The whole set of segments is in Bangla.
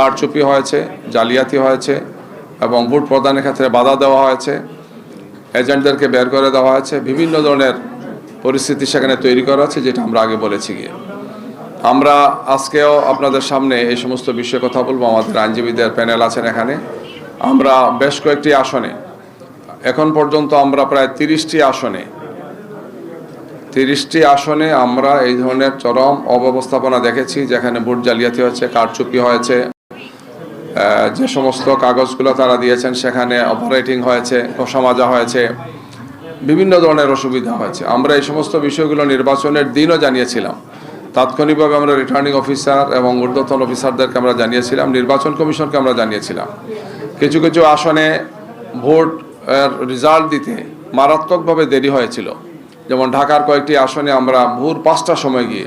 কারচুপি হয়েছে, জালিয়াতি হয়েছে এবং ভোট প্রদানের ক্ষেত্রে বাধা দেওয়া হয়েছে, এজেন্টদেরকে বের করে দেওয়া হয়েছে, বিভিন্ন ধরনের পরিস্থিতি সেখানে তৈরি করা আছে যেটা আমরা আগে বলেছি গিয়ে। আমরা আজকেও আপনাদের সামনে এই সমস্ত বিষয়ে কথা বলব, আমাদের আইনজীবীদের প্যানেল আছেন এখানে। আমরা বেশ কয়েকটি আসনে, এখন পর্যন্ত আমরা প্রায় তিরিশটি আসনে তিরিশটি আসনে আমরা এই ধরনের চরম অব্যবস্থাপনা দেখেছি, যেখানে ভোট জালিয়াতি হয়েছে, কারচুপি হয়েছে। যে সমস্ত কাগজগুলো তারা দিয়েছেন, সেখানে অপারেটিং হয়েছে কষা মাজা হয়েছে, বিভিন্ন ধরনের অসুবিধা হয়েছে। আমরা এই সমস্ত বিষয়গুলো নির্বাচনের দিনও জানিয়েছিলাম। তাৎক্ষণিকভাবে আমরা রিটার্নিং অফিসার এবং ঊর্ধ্বতন অফিসারদেরকে আমরা জানিয়েছিলাম, নির্বাচন কমিশনকে আমরা জানিয়েছিলাম। কিছু কিছু আসনে ভোট রেজাল্ট দিতে মারাত্মকভাবে দেরি হয়েছিল। যেমন ঢাকার কয়েকটি আসনে আমরা ভোর পাঁচটার সময় গিয়ে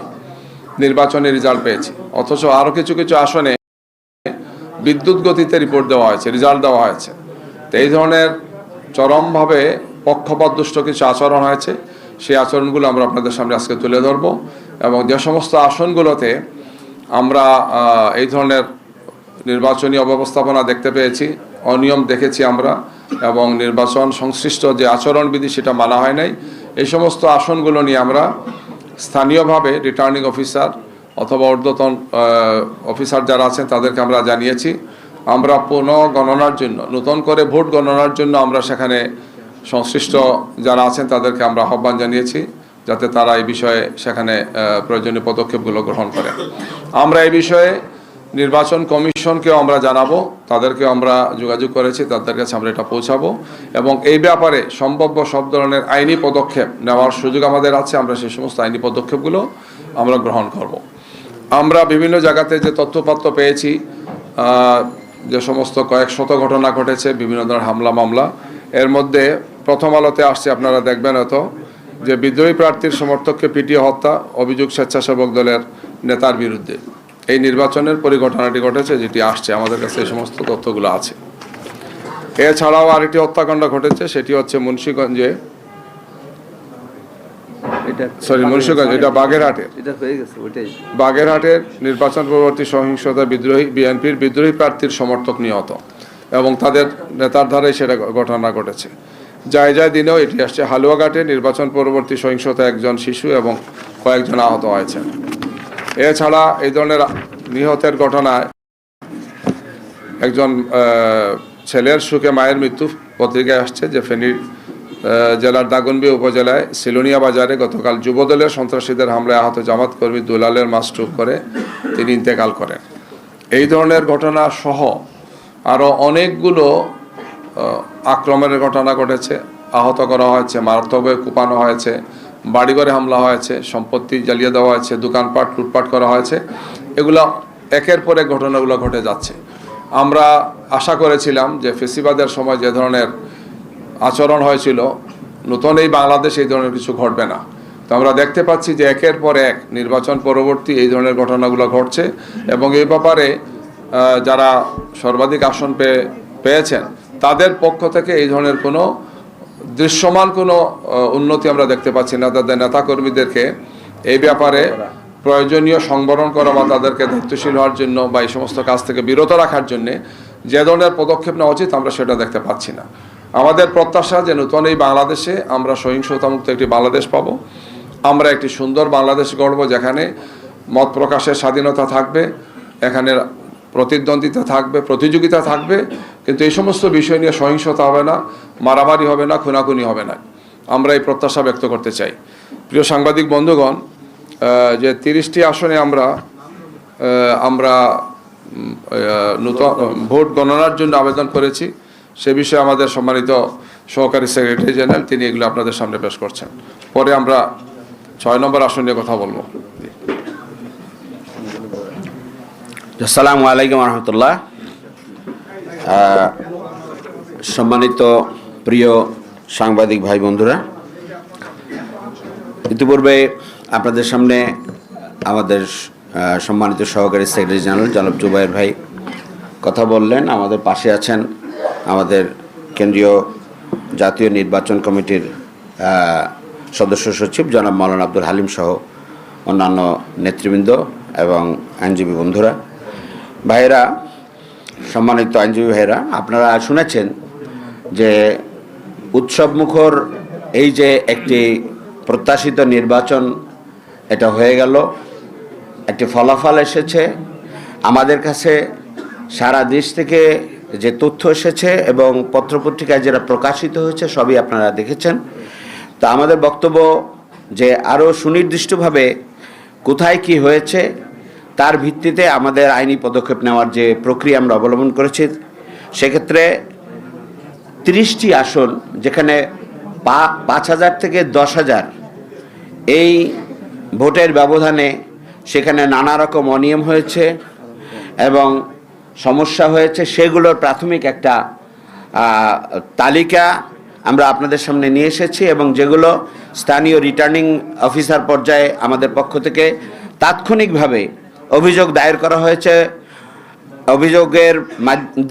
নির্বাচনী রেজাল্ট পেয়েছি। অথচ আরও কিছু কিছু আসনে বিদ্যুৎ গতিতে রিপোর্ট দেওয়া হয়েছে রেজাল্ট দেওয়া হয়েছে। তো এই ধরনের চরমভাবে পক্ষপাতদুষ্ট কিছু আচরণ হয়েছে, সেই আচরণগুলো আমরা আপনাদের সামনে আজকে তুলে ধরবো এবং যে সমস্ত আসনগুলোতে আমরা এই ধরনের নির্বাচনী অব্যবস্থাপনা দেখতে পেয়েছি, অনিয়ম দেখেছি আমরা এবং নির্বাচন সংশ্লিষ্ট যে আচরণবিধি সেটা মানা হয় নাই। এই সমস্ত আসনগুলো নিয়ে আমরা স্থানীয়ভাবে রিটার্নিং অফিসার অথবা ঊর্ধ্বতন অফিসার যারা আছেন তাদেরকে আমরা জানিয়েছি। আমরা পুনঃ গণনার জন্য, নতুন করে ভোট গণনার জন্য আমরা সেখানে সংশ্লিষ্ট যারা আছেন তাদেরকে আমরা আহ্বান জানিয়েছি যাতে তারা এই বিষয়ে সেখানে প্রয়োজনীয় পদক্ষেপগুলো গ্রহণ করে। আমরা এই বিষয়ে নির্বাচন কমিশনকেও আমরা জানাব, তাদেরকেও আমরা যোগাযোগ করেছি, তাদের কাছে আমরা এটা পৌঁছাবো এবং এই ব্যাপারে সম্ভাব্য সব ধরনের আইনি পদক্ষেপ নেওয়ার সুযোগ আমাদের আছে, আমরা সেই সমস্ত আইনি পদক্ষেপগুলো আমরা গ্রহণ করব। আমরা বিভিন্ন জায়গাতে যে তথ্যপাত্র পেয়েছি যে সমস্ত কয়েক শত ঘটনা ঘটেছে, বিভিন্ন ধরনের হামলা, মামলা, এর মধ্যে প্রথম আলোতে আসছে, আপনারা দেখবেন হয়তো, যে বিদ্রোহী প্রার্থীর সমর্থককে পিটিয়ে হত্যা, অভিযোগ স্বেচ্ছাসেবক দলের নেতার বিরুদ্ধে। এই নির্বাচনের পরিঘটনাটি ঘটেছে, যেটি আসছে, আমাদের কাছে এই সমস্ত তথ্যগুলো আছে। এছাড়াও আরেকটি হত্যাকাণ্ড ঘটেছে, সেটি হচ্ছে মুন্সীগঞ্জে এটা সরি মুন্সীগঞ্জ এটা বাগেরহাটের এটা হয়ে গেছে ওইটাই। বাগেরহাটের নির্বাচন পরবর্তী সহিংসতা বিদ্রোহী বিএনপির বিদ্রোহী প্রার্থীর সমর্থক নিহত এবং তাদের নেতার ধারায় সেটা ঘটনা ঘটেছে। যায় যায় দিনেও এটি আসছে। হালুয়াঘাটে নির্বাচন পরবর্তী সহিংসতা একজন শিশু এবং কয়েকজন আহত হয়েছেন। এছাড়া এই ধরনের নিহতের ঘটনায় একজন ছেলের সুখে মায়ের মৃত্যু পত্রিকায় আসছে যে ফেনীর জেলার দাগনবি উপজেলায় সিলোনিয়া বাজারে গতকাল যুবদলের সন্ত্রাসীদের হামলায় আহত জামাত কর্মী দুলালের মাস্টুক করে তিনি ইন্তেকাল করেন। এই ধরনের ঘটনা সহ আরও অনেকগুলো আক্রমণের ঘটনা ঘটেছে। আহত করা হয়েছে মারাত্মকভাবে কুপানো হয়েছে, বাড়িঘরে হামলা হয়েছে, সম্পত্তি জ্বালিয়ে দেওয়া হয়েছে, দোকানপাট লুটপাট করা হয়েছে। এগুলো একের পর এক ঘটনাগুলো ঘটে যাচ্ছে। আমরা আশা করেছিলাম যে ফেসিবাদের সময় যে ধরনের আচরণ হয়েছিল। নতুন এই বাংলাদেশে এই ধরনের কিছু ঘটবে না। তো আমরা দেখতে পাচ্ছি যে একের পর এক নির্বাচন পরবর্তী এই ধরনের ঘটনাগুলো ঘটছে এবং এই ব্যাপারে যারা সর্বাধিক আসন পেয়ে পেয়েছেন, তাদের পক্ষ থেকে এই ধরনের কোনো দৃশ্যমান কোনো উন্নতি আমরা দেখতে পাচ্ছি না। তাদের নেতাকর্মীদেরকে এই ব্যাপারে প্রয়োজনীয় সংবরণ করা বা তাদেরকে দায়িত্বশীল হওয়ার জন্য বা এই সমস্ত কাজ থেকে বিরত রাখার জন্যে যে ধরনের পদক্ষেপ নেওয়া উচিত, আমরা সেটা দেখতে পাচ্ছি না। আমাদের প্রত্যাশা যে নতুন এই বাংলাদেশে আমরা সহিংসতামুক্ত একটি বাংলাদেশ পাবো। আমরা একটি সুন্দর বাংলাদেশ গড়ব যেখানে মত প্রকাশের স্বাধীনতা থাকবে, এখানে প্রতিদ্বন্দ্বিতা থাকবে, প্রতিযোগিতা থাকবে, কিন্তু এই সমস্ত বিষয় নিয়ে সহিংসতা হবে না, মারামারি হবে না, খুনাখুনি হবে না। আমরা এই প্রত্যাশা ব্যক্ত করতে চাই। প্রিয় সাংবাদিক বন্ধুগণ যে তিরিশটি আসনে আমরা আমরা নূতন, ভোট গণনার জন্য আবেদন করেছি। সে বিষয়ে আমাদের সম্মানিত সহকারী সেক্রেটারি জেনারেল, তিনি এগুলো আপনাদের সামনে পেশ করছেন। পরে আমরা ছয় নম্বর আসন নিয়ে কথা বলব। আসসালামু আলাইকুম রহমতুল্লাহ। সম্মানিত প্রিয় সাংবাদিক ভাই বন্ধুরা, ইতিপূর্বে আপনাদের সামনে আমাদের সম্মানিত সহকারী সেক্রেটারি জেনারেল জনাব জুবাইর ভাই কথা বললেন। আমাদের পাশে আছেন আমাদের কেন্দ্রীয় জাতীয় নির্বাচন কমিটির সদস্য সচিব জনাব মৌলানা আব্দুল হালিম সহ অন্যান্য নেতৃবৃন্দ এবং আইনজীবী বন্ধুরা। ভাইয়েরা, সম্মানিত আইনজীবী ভাইরা আপনারা শুনেছেন যে উৎসব মুখর এই যে একটি প্রত্যাশিত নির্বাচন, এটা হয়ে গেল। একটি ফলাফল এসেছে। আমাদের কাছে সারা দেশ থেকে যে তথ্য এসেছে এবং পত্রপত্রিকায় যেটা প্রকাশিত হয়েছে, সবই আপনারা দেখেছেন। তা আমাদের বক্তব্য যে আরও সুনির্দিষ্টভাবে কোথায় কি হয়েছে, তার ভিত্তিতে আমাদের আইনি পদক্ষেপ নেওয়ার যে প্রক্রিয়া আমরা অবলম্বন করেছি, সেক্ষেত্রে তিরিশটি আসন, যেখানে পাঁচ হাজার থেকে দশ হাজার এই ভোটের ব্যবধানে সেখানে নানা রকম অনিয়ম হয়েছে এবং সমস্যা হয়েছে, সেগুলোর প্রাথমিক একটা তালিকা আমরা আপনাদের সামনে নিয়ে এসেছি এবং যেগুলো স্থানীয় রিটার্নিং অফিসার পর্যায়ে আমাদের পক্ষ থেকে তাৎক্ষণিকভাবে অভিযোগ দায়ের করা হয়েছে। অভিযোগের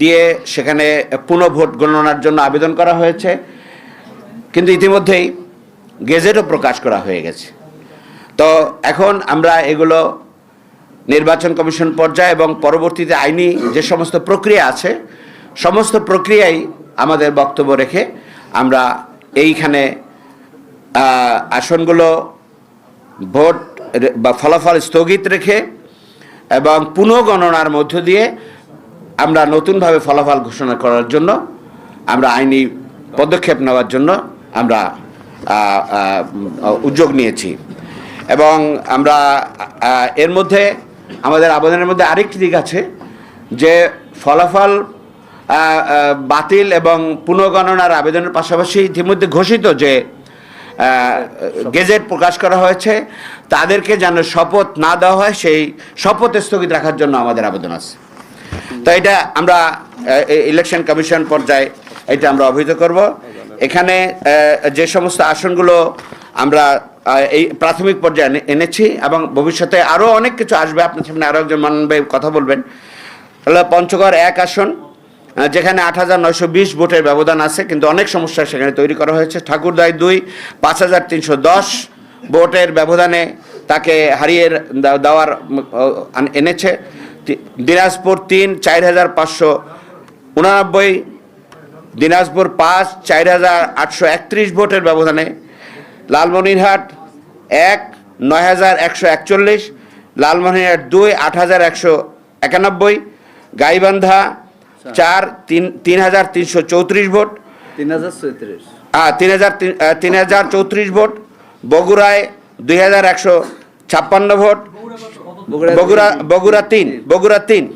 দিয়ে সেখানে পুনঃ ভোট গণনার জন্য আবেদন করা হয়েছে। কিন্তু ইতিমধ্যেই গেজেটও প্রকাশ করা হয়ে গেছে। তো এখন আমরা এগুলো নির্বাচন কমিশন পর্যায়ে এবং পরবর্তীতে আইনি যে সমস্ত প্রক্রিয়া আছে, সমস্ত প্রক্রিয়াই আমাদের বক্তব্য রেখে আমরা এইখানে আসনগুলো ভোট বা ফলাফল স্থগিত রেখে এবং পুনঃগণনার মধ্য দিয়ে আমরা নতুনভাবে ফলাফল ঘোষণা করার জন্য, আমরা আইনি পদক্ষেপ নেওয়ার জন্য আমরা উদ্যোগ নিয়েছি। এবং আমরা এর মধ্যে আমাদের আবেদনের মধ্যে আরেকটি দিক আছে যে ফলাফল বাতিল এবং পুনঃগণনার আবেদনের পাশাপাশি ইতিমধ্যে ঘোষিত যে গেজেট প্রকাশ করা হয়েছে, তাদেরকে যেন শপথ না দেওয়া হয়, সেই শপথ স্থগিত রাখার জন্য আমাদের আবেদন আছে। তো এটা আমরা ইলেকশন কমিশন পর্যায়ে এটা আমরা অভিহিত করব। এখানে যে সমস্ত আসনগুলো আমরা এই প্রাথমিক পর্যায়ে এনেছি এবং ভবিষ্যতে আরও অনেক কিছু আসবে। আপনার সামনে আরও একজন ভাই কথা বলবেন। হলো পঞ্চগড় এক আসন যেখানে আট হাজার নয়শো বিশ ভোটের ব্যবধান আছে, কিন্তু অনেক সমস্যা সেখানে তৈরি করা হয়েছে। ঠাকুরদাই দুই, পাঁচ হাজার তিনশো দশ ভোটের ব্যবধানে তাকে হারিয়ে দেওয়ার এনেছে। দিনাজপুর তিন, চার হাজার পাঁচশো উনানব্বই। দিনাজপুর পাঁচ, চার হাজার আটশো একত্রিশ ভোটের ব্যবধানে লালমনিরহাট এক নয় হাজার একশো একচল্লিশ লালমনিরহাট দুই আট হাজার একশো একানব্বই গাইবান্ধা চার তিন তিন হাজার তিনশো চৌত্রিশ ভোট। তিন হাজার চৌত্রিশ হ্যাঁ তিন হাজার তিন- হাজার চৌত্রিশ ভোট। বগুড়ায় দুই হাজার একশো ছাপ্পান্ন ভোট। বগুড়া বগুড়া তিন। বগুড়া তিন।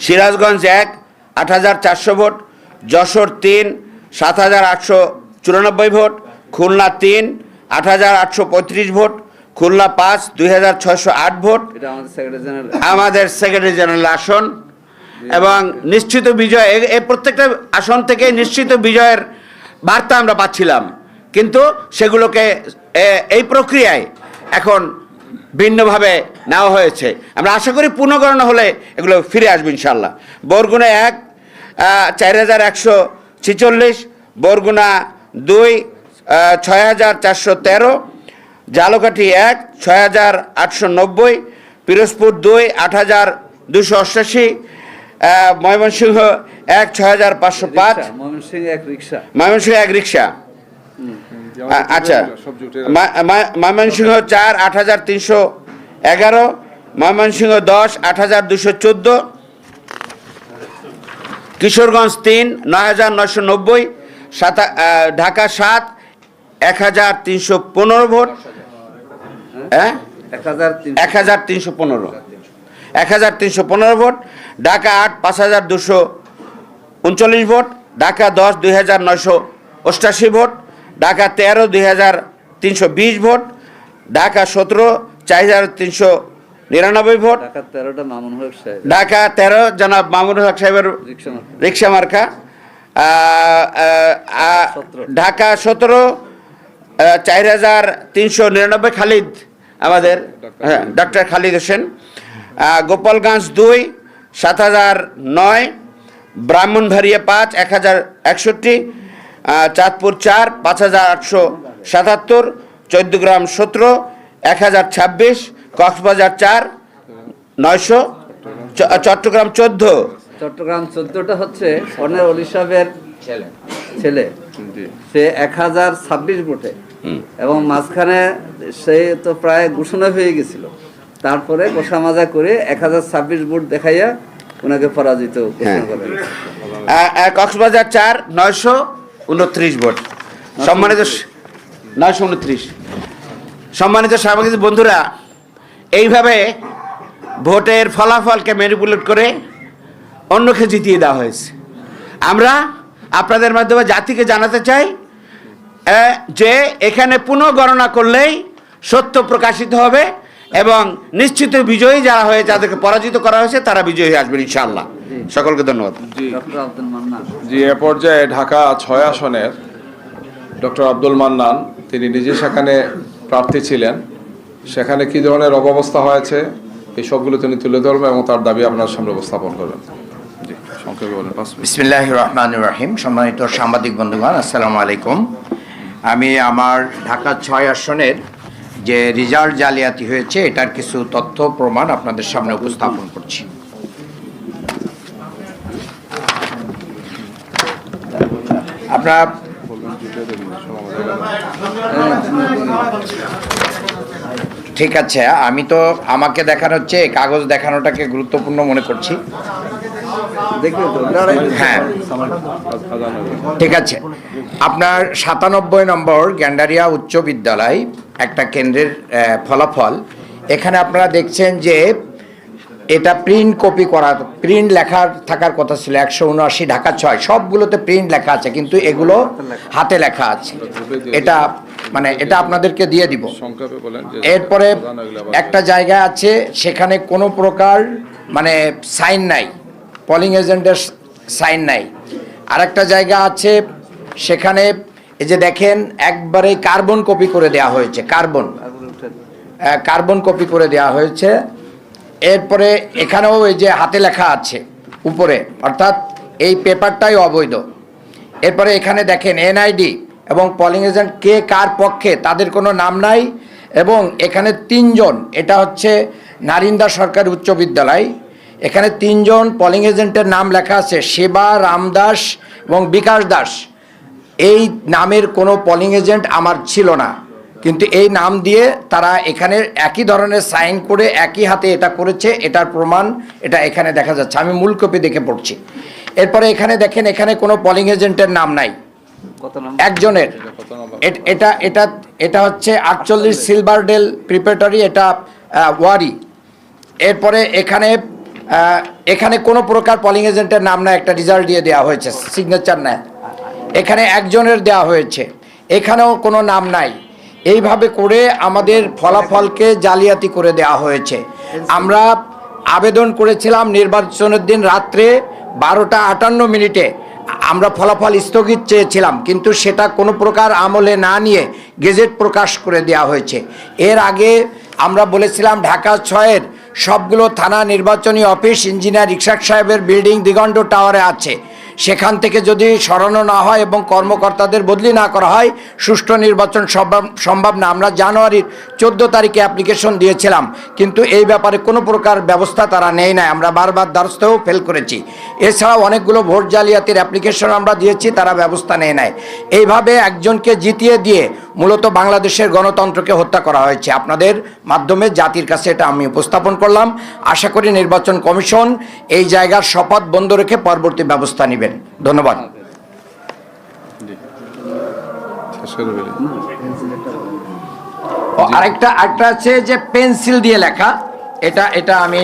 সিরাজগঞ্জ এক আট হাজার চারশো ভোট। যশোর তিন সাত হাজার আটশো চুরানব্বই ভোট। খুলনা তিন আট হাজার আটশো পঁয়ত্রিশ ভোট খুলনা পাঁচ দুই হাজার ছয়শো আট ভোট। আমাদের সেক্রেটারি জেনারেল আমাদের সেক্রেটারি জেনারেল আসন। এবং নিশ্চিত বিজয় এ- এই প্রত্যেকটা আসন থেকে নিশ্চিত বিজয়ের বার্তা আমরা পাচ্ছিলাম। কিন্তু সেগুলোকে এই প্রক্রিয়ায় এখন ভিন্নভাবে নেওয়া হয়েছে। আমরা আশা করি পুনঃগণনা হলে এগুলো ফিরে আসবে ইনশাল্লাহ বরগুনা এক চার হাজার একশো ছিচল্লিশ বরগুনা দুই ছয় হাজার চারশো তেরো জালকাঠি এক ছয় হাজার আটশো নব্বই পিরোজপুর দুই আট হাজার দুশো অষ্টাশি ময়মনসিংহ এক ছয় হাজার পাঁচশো পাঁচ। ময়মনসিংহ এক রিক্সা। আচ্ছা ময়মনসিংহ চার আট হাজার তিনশো এগারো ময়মনসিংহ দশ আট হাজার দুশো চোদ্দ কিশোরগঞ্জ তিন নয় হাজার নয়শো নব্বই সাতা ঢাকা সাত এক হাজার তিনশো পনেরো ভোট। হ্যাঁ? এক হাজার তিনশো পনেরো। এক হাজার তিনশো পনেরো ভোট। ঢাকা আট পাঁচ হাজার দুশো উনচল্লিশ ভোট। ঢাকা দশ দুই হাজার নয়শো অষ্টাশি ভোট। ঢাকা তেরো দুই হাজার তিনশো বিশ ভোট। ঢাকা সতেরো চার হাজার তিনশো নিরানব্বই ভোট। ঢাকা তেরো জনাব মামুন হক সাহেবের রিক্সা মার্কা। ঢাকা সতেরো চার হাজার তিনশো নিরানব্বই খালিদ আমাদের হ্যাঁ ডক্টর খালিদ হোসেন। গোপালগঞ্জ দুই সাত হাজার নয় ব্রাহ্মণবাড়িয়া পাঁচ এক হাজার একষট্টি চাঁদপুর চার পাঁচ হাজার আটশো সাতাত্তর চৌদ্দগ্রাম সতেরো এক হাজার ছাব্বিশ কক্সবাজার চার নয়শো চ- চট্টগ্রাম চোদ্দ। চট্টগ্রাম চোদ্দটা হচ্ছে কর্নেল অলি সাহেবের ছেলে। ছেলে। সে এক হাজার ছাব্বিশ ভোটে। এবং মাঝখানে সে তো প্রায় ঘোষণা হয়ে গেছিল। তারপরে গোসা মাজা করে এক হাজার ছাব্বিশ ভোট দেখাইয়া ওনাকে পরাজিত ঘোষণা হ্যাঁ। কক্সবাজার চার নয়শো উনত্রিশ ভোট। সম্মানিত নয়শো উনত্রিশ। সম্মানিত সাংবাদিক বন্ধুরা এইভাবে ভোটের ফলাফলকে ম্যানিপুলেট করে অন্যকে জিতিয়ে দেওয়া হয়েছে। আমরা আপনাদের মাধ্যমে জাতিকে জানাতে চাই যে এখানে পুনঃগণনা করলেই সত্য প্রকাশিত হবে এবং নিশ্চিত বিজয়ী যারা হয়ে যাদেরকে পরাজিত করা হয়েছে তারা বিজয়ী আসবেন ইনশাআল্লাহ। সকলকে ধন্যবাদ। জি। ডক্টর আব্দুল মান্নান। জি এ পর্যায়ে ঢাকা ছয় আসনের ডক্টর আব্দুল মান্নান তিনি নিজে সেখানে প্রার্থী ছিলেন। সেখানে কি ধরনের অব্যবস্থা হয়েছে এই সবগুলো তিনি তুলে ধরবেন এবং তার দাবি আপনার সামনে উপস্থাপন করবেন জি সংক্ষেপে বলেন পাঁচ মিনিট। বিসমিল্লাহ রহমান রহিম সম্মানিত সাংবাদিক বন্ধুগণ, আসসালামু আলাইকুম। আমি আমার ঢাকা ছয় আসনের যে রেজাল্ট জালিয়াতি হয়েছে, এটার কিছু তথ্য প্রমাণ আপনাদের সামনে উপস্থাপন করছি। ঠিক আছে, আমি তো আমাকে দেখানো হচ্ছে কাগজ দেখানোটাকে গুরুত্বপূর্ণ মনে করছি। হ্যাঁ। ঠিক আছে। আপনার সাতানব্বই নম্বর গ্যান্ডারিয়া উচ্চ বিদ্যালয় একটা কেন্দ্রের ফলাফল। এখানে আপনারা দেখছেন যে এটা প্রিন্ট কপি করা প্রিন্ট লেখার থাকার কথা ছিল একশো উনআশি ঢাকা ছয় সবগুলোতে প্রিন্ট লেখা আছে কিন্তু এগুলো হাতে লেখা আছে। এটা মানে এটা আপনাদেরকে দিয়ে দিব। এরপরে একটা জায়গা আছে সেখানে কোনো প্রকার মানে সাইন নাই। পলিং এজেন্টের সাইন নাই। আরেকটা জায়গা আছে, সেখানে এই যে দেখেন, একবারে কার্বন কপি করে দেওয়া হয়েছে, কার্বন। তারপরে কার্বন কপি করে দেওয়া হয়েছে। এরপরে এখানেও এই যে হাতে লেখা আছে, উপরে, অর্থাৎ এই পেপারটাই অবৈধ। এরপরে এখানে দেখেন, এনআইডি এবং পলিং এজেন্ট কে কার পক্ষে, তাদের কোনো নাম নাই। এবং এখানে তিনজন, এটা হচ্ছে নারিন্দা সরকার উচ্চ বিদ্যালয় এখানে তিনজন পলিং এজেন্টের নাম লেখা আছে সেবা রামদাস এবং বিকাশ দাস। এই নামের কোনো পলিং এজেন্ট আমার ছিল না। কিন্তু এই নাম দিয়ে তারা এখানে একই ধরনের সাইন করে একই হাতে এটা করেছে এটার প্রমাণ এটা এখানে দেখা যাচ্ছে। আমি মূল কপি দেখে পড়ছি। এরপরে এখানে দেখেন এখানে কোনো পলিং এজেন্টের নাম নাই। একজনের? এট- এটা এটা হচ্ছে আটচল্লিশ সিলভার ডেল প্রিপারেটরি এটা ওয়ারি। এরপরে এখানে এখানে কোনো প্রকার পলিং এজেন্টের নাম না একটা রেজাল্ট দিয়ে দেওয়া হয়েছে সিগনেচার নেয় এখানে একজনের দেওয়া হয়েছে, এখানেও কোনো নাম নাই। এইভাবে করে আমাদের ফলাফলকে জালিয়াতি করে দেওয়া হয়েছে। আমরা আবেদন করেছিলাম নির্বাচনের দিন রাত্রে বারোটা আটান্ন মিনিটে, আমরা ফলাফল স্থগিত চেয়েছিলাম, কিন্তু সেটা কোনো প্রকার আমলে না নিয়ে গেজেট প্রকাশ করে দেওয়া হয়েছে। এর আগে আমরা বলেছিলাম ঢাকা ছয়ের সবগুলো থানা নির্বাচনী অফিস, ইঞ্জিনিয়ার রিক্সাক সাহেবের বিল্ডিং দিগন্ত টাওয়ারে আছে। সেখান থেকে যদি সরানো না হয় এবং কর্মকর্তাদের বদলি না করা হয়, সুষ্ঠু নির্বাচন সম্ভব সম্ভব না। আমরা জানুয়ারির চোদ্দ তারিখে অ্যাপ্লিকেশন দিয়েছিলাম, কিন্তু এই ব্যাপারে কোনো প্রকার ব্যবস্থা তারা নেই নাই। আমরা বারবার দ্বারস্থও ফেল করেছি। এছাড়াও অনেকগুলো ভোট জালিয়াতির অ্যাপ্লিকেশন আমরা দিয়েছি, তারা ব্যবস্থা নেয় নাই। এইভাবে একজনকে জিতিয়ে দিয়ে মূলত বাংলাদেশের গণতন্ত্রকে হত্যা করা হয়েছে। আপনাদের মাধ্যমে জাতির কাছে এটা আমি উপস্থাপন করলাম। আশা করি নির্বাচন কমিশন এই জায়গার শপথ বন্ধ রেখে পরবর্তী ব্যবস্থা নেবেন। ধন্যবাদ। আরেকটা আরেকটা আছে যে পেন্সিল দিয়ে লেখা। এটা এটা আমি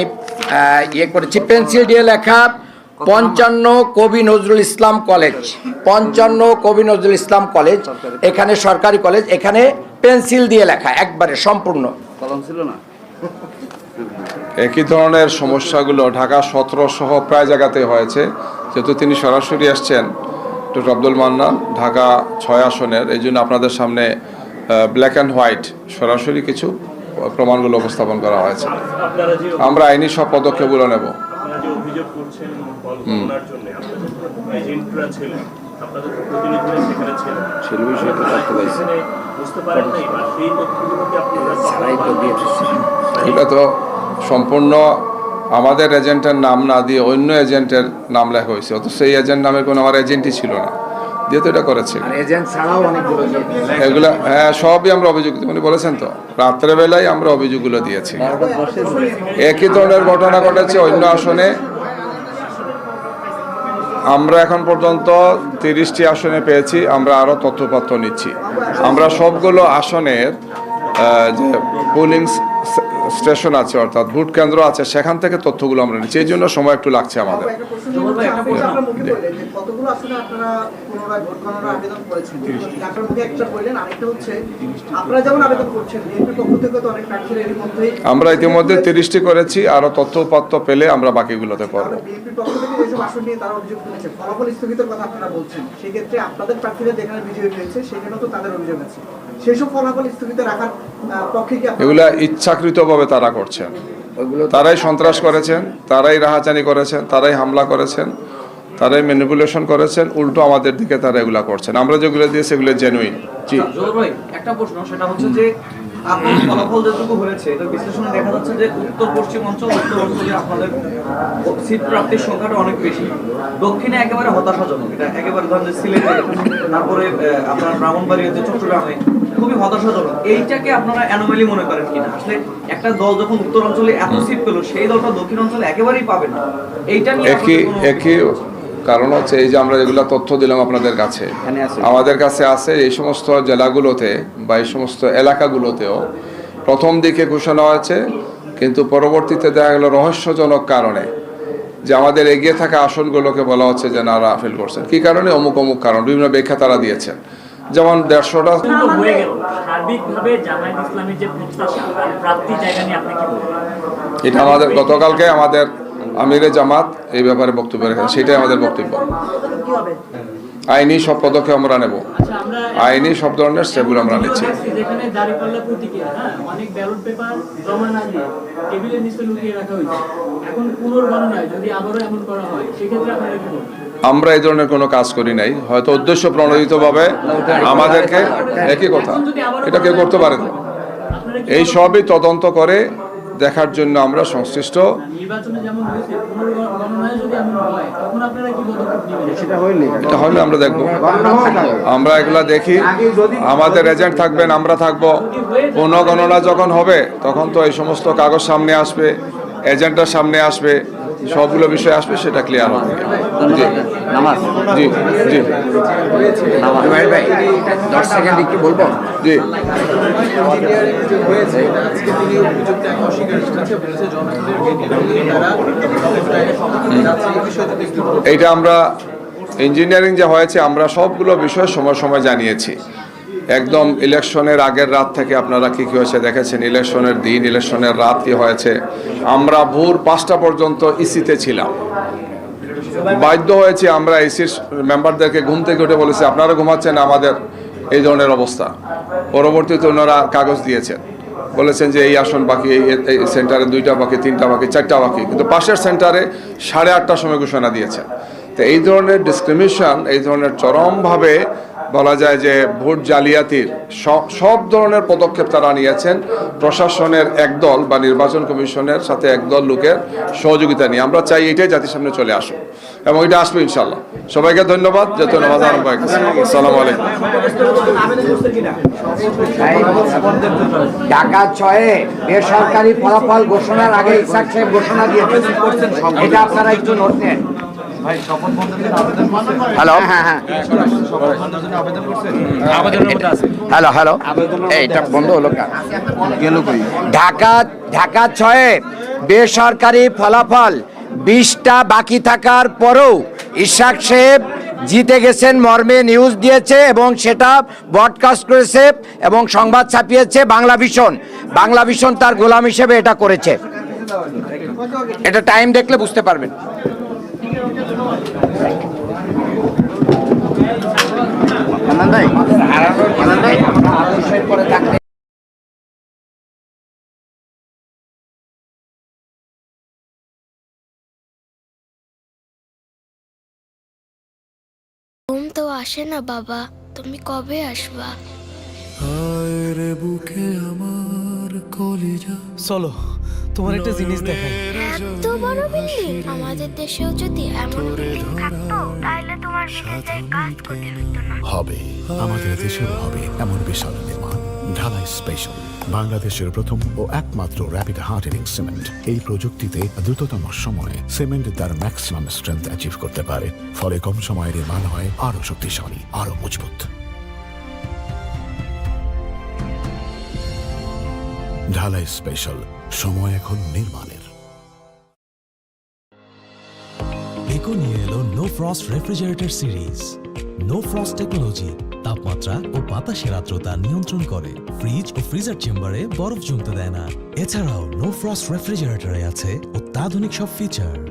ইয়ে করেছি। পেন্সিল দিয়ে লেখা পঞ্চান্ন কবি নজরুল ইসলাম কলেজ পঞ্চান্ন কবি নজরুল ইসলাম কলেজ এখানে সরকারি কলেজ এখানে পেন্সিল দিয়ে লেখা একবারে সম্পূর্ণ। কলম ছিল না? একই ধরনের সমস্যাগুলো ঢাকা সতেরো সহ প্রায় জায়গাতে হয়েছে। যেহেতু তিনি সরাসরি আসছেন ডক্টর আব্দুল মান্নান ঢাকা ছয় আসনের এই জন্য আপনাদের সামনে ব্ল্যাক অ্যান্ড হোয়াইট সরাসরি কিছু প্রমাণগুলো উপস্থাপন করা হয়েছে। আমরা আইনি সব পদক্ষেপগুলো নেব। গণনার জন্য আপনাদের এজেন্টরা ছিলেন আপনাদের প্রতিনিধিরা সেখানে ছিলেন ছিল বিষয়টা করতে পারছি বুঝতে পারেন নাই বা সেই তথ্যগুলো কি আপনারা ছাড়াই তো দিয়েছে। এটা তো সম্পূর্ণ আমাদের এজেন্টের নাম না দিয়ে অন্য এজেন্টের নাম লেখা হয়েছে। অত সেই এজেন্ট নামে কোনো আমার এজেন্টই ছিল না। দিয়ে তো এটা করেছে। এজেন্ট ছাড়াও অনেকগুলো এগুলা হ্যাঁ সবই আমরা অভিযোগ উনি বলেছেন তো রাত্রেবেলায় আমরা অভিযোগগুলো দিয়েছি। একই ধরনের ঘটনা ঘটেছে অন্য আসনে। আমরা এখন পর্যন্ত তিরিশটি আসনে পেয়েছি, আমরা আরও তথ্যপত্র নিচ্ছি। আমরা সবগুলো আসনের যে পোলিং স্টেশন আছে অর্থাৎ ভোট কেন্দ্র আছে সেখান থেকে তথ্যগুলো আমরা নিচ্ছি। এই জন্য সময় একটু লাগছে আমাদের। আমরা ইতিমধ্যে তিরিশটি করেছি আরও তথ্যপত্র পেলে আমরা বাকিগুলোতে করব সেক্ষেত্রে আপনাদের প্রার্থীরা যেখানে বিজয়ী হয়েছে সেখানেও তো তাদের অভিযোগ আছে। সেসব ফলাফল স্থগিত রাখার পক্ষে এগুলা ইচ্ছাকৃতভাবে তারা করছেন। তারাই সন্ত্রাস করেছেন তারাই রাহাজানি করেছেন তারাই হামলা করেছেন তারাই ম্যানিপুলেশন করেছেন উল্টো আমাদের দিকে তারা এগুলা করছেন। আমরা যেগুলো দিয়ে সেগুলো জেনুইন জি। একটা প্রশ্ন সেটা হচ্ছে যে আপনার ফলাফল যেটুকু হয়েছে এটা বিশ্লেষণে দেখা যাচ্ছে যে উত্তর পশ্চিম অঞ্চল উত্তর অঞ্চলে আপনাদের সিট প্রাপ্তির সংখ্যাটা অনেক বেশি। দক্ষিণে একেবারে হতাশাজনক এটা একেবারে ধরেন যে সিলেটে তারপরে আপনার ব্রাহ্মণবাড়িয়াতে চট্টগ্রামে খুবই হতাশাজনক। এইটাকে আপনারা অ্যানোমালি মনে করেন কিনা? আসলে একটা দল যখন উত্তর অঞ্চলে এত সিট পেল সেই দলটা দক্ষিণ অঞ্চলে একেবারেই পাবে না। এইটা নিয়ে একই একই কারণ হচ্ছে এই যে আমরা যেগুলো তথ্য দিলাম আপনাদের কাছে আমাদের কাছে আছে এই সমস্ত জেলাগুলোতে বা এই সমস্ত এলাকাগুলোতেও প্রথম দিকে ঘোষণা হয়েছে কিন্তু পরবর্তীতে দেখা গেল রহস্যজনক কারণে যে আমাদের এগিয়ে থাকা আসনগুলোকে বলা হচ্ছে যে না রাফেল করছেন। কি কারণে? অমুক অমুক কারণ বিভিন্ন ব্যাখ্যা তারা দিয়েছেন। যেমন দেড়শোটা। হয়ে এটা আমাদের গতকালকে আমাদের আমিরে জামাত এই ব্যাপারে বক্তব্য রেখেছেন সেটাই আমাদের বক্তব্য। কি হবে? আইনি সব পদক্ষেপ আমরা নেব। আচ্ছা আইনি সব ধরনের স্টেপগুলো আমরা নিচ্ছি। হ্যাঁ? আমরা এই ধরনের কোনো কাজ করি নাই। হয়তো উদ্দেশ্য প্রণোদিতভাবে আমাদেরকে একই কথা। এটা কেউ করতে পারে না। এই সবই তদন্ত করে দেখার জন্য আমরা সংশ্লিষ্ট। হয় এটা হলে আমরা দেখব। আমরা এগুলা দেখি। আমাদের এজেন্ট থাকবেন আমরা থাকব। পুনঃগণনা যখন হবে তখন তো এই সমস্ত কাগজ সামনে আসবে এজেন্টটার সামনে আসবে। সবগুলো বিষয় আসবে সেটা ক্লিয়ার হবে। জি। নামাজ। জি জি। ভাই দশ সেকেন্ড একটু বলব? জি। এইটা আমরা ইঞ্জিনিয়ারিং যে হয়েছে আমরা সবগুলো বিষয় সময় সময় জানিয়েছি। একদম ইলেকশনের আগের রাত থেকে আপনারা কি কি হয়েছে দেখেছেন? ইলেকশনের দিন, ইলেকশনের রাত কি হয়েছে? আমরা ভোর পাঁচটা পর্যন্ত ইসিতে ছিলাম। বাধ্য হয়েছে আমরা এসির মেম্বারদেরকে ঘুম থেকে উঠে বলেছি, আপনারা ঘুমাচ্ছেন, আমাদের এই ধরনের অবস্থা। পরবর্তীতে ওনারা কাগজ দিয়েছেন। বলেছেন যে এই আসন বাকি, এই সেন্টারে দুইটা বাকি, তিনটা বাকি, চারটা বাকি। কিন্তু পাশের সেন্টারে সাড়ে আটটার সময় ঘোষণা দিয়েছেন। তো এই ধরনের ডিসক্রিমিনেশন এই ধরনের চরমভাবে বলা যায় যে ভোট জালিয়াতির সব ধরনের পদক্ষেপ তারা নিয়েছেন। প্রশাসনের একদল বা নির্বাচন কমিশনের সাথে একদল লোকের সহযোগিতা নিয়ে। আমরা চাই এটাই জাতির সামনে চলে আসুক এবং এটা আসবে ইনশাল্লাহ সবাইকে ধন্যবাদ। যেহেতু নামাজ হয়ে আলাইকুম। ঢাকা ছয়ে বেসরকারি ফলাফল ঘোষণার আগে ইসাক সাহেব ঘোষণা দিয়েছেন। এটা আপনারা একটু হ্যালো? হ্যাঁ হ্যাঁ হ্যালো হ্যালো। এইটা বন্ধ হলো কেন ঢাকা ঢাকা ছয়ে বেসরকারি ফলাফল বিশটা বাকি থাকার পরেও ইশাক সাহেব জিতে গেছেন মর্মে নিউজ দিয়েছে এবং সেটা ব্রডকাস্ট করেছে এবং সংবাদ ছাপিয়েছে বাংলা ভিশন। বাংলা ভিশন তার গোলাম হিসেবে এটা করেছে। এটা টাইম দেখলে বুঝতে পারবেন। পরে থাকলে ঘুম তো আসে না বাবা তুমি কবে আসবা? বুকে আমার কলিজা। চলো তোমার একটা জিনিস দেখাই। এত বড় বিল্ডিং আমাদের দেশেও যদি এমন বিল্ডিং থাকতো তাহলে তোমার বিদেশে কাজ করতে হতো না। হবে। আমাদের দেশেও হবে এমন বিশাল নির্মাণ। ঢালাই স্পেশাল বাংলাদেশের প্রথম ও একমাত্র র্যাপিড হার্ডেনিং সিমেন্ট এই প্রযুক্তিতে দ্রুততম সময়ে সিমেন্ট তার ম্যাক্সিমাম স্ট্রেংথ অ্যাচিভ করতে পারে। ফলে কম সময়ে নির্মাণ হয় আরও শক্তিশালী আরও মজবুত। ঢালাই স্পেশাল সময় এখন নির্মাণের। একো নিয়ে এলো no frost refrigerator series no frost technology তাপমাত্রা ও বাতাসের আর্দ্রতা নিয়ন্ত্রণ করে। ফ্রিজ ও ফ্রিজার চেম্বারে বরফ জমতে দেয় না। এছাড়াও নো ফ্রস্ট রেফ্রিজারেটরে আছে অত্যাধুনিক সব ফিচার